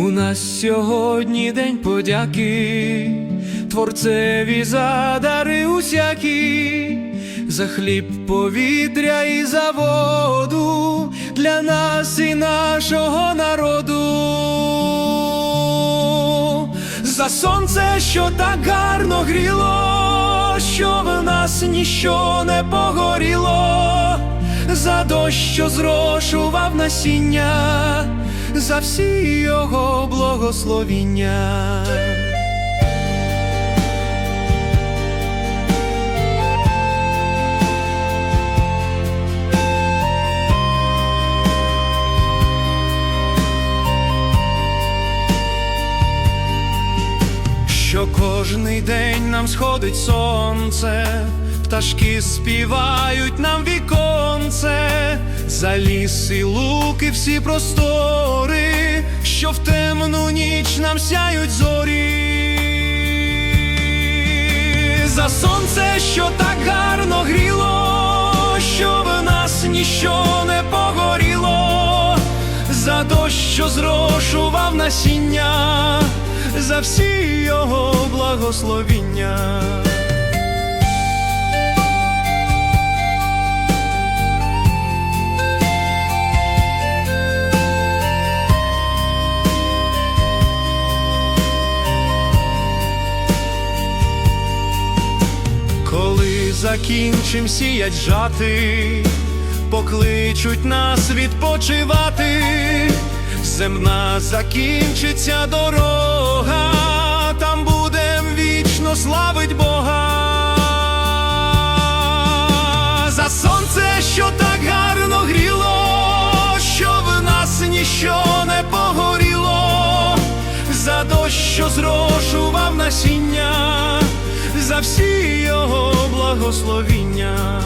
У нас сьогодні день подяки, Творцеві за дари усякі, за хліб, повітря і за воду для нас і нашого народу, за сонце, що так гарно гріло, що в нас ніщо не погоріло, за дощ, що зрошував насіння, за всі його благословіння. Що кожний день нам сходить сонце, пташки співають нам віконце, за ліс і луки всі простори, що в темну ніч нам сяють зорі, за сонце, що так гарно гріло, що в нас ніщо не погоріло, за дощ, що зрошував насіння, за всі його благословіння. Закінчим сіять жати, покличуть нас відпочивати, земна закінчиться дорога, там будем вічно славить Бога. За сонце, що так гарно гріло, що в нас ніщо не погоріло, за дощ, що зрошував насіння, за всі його благословіння.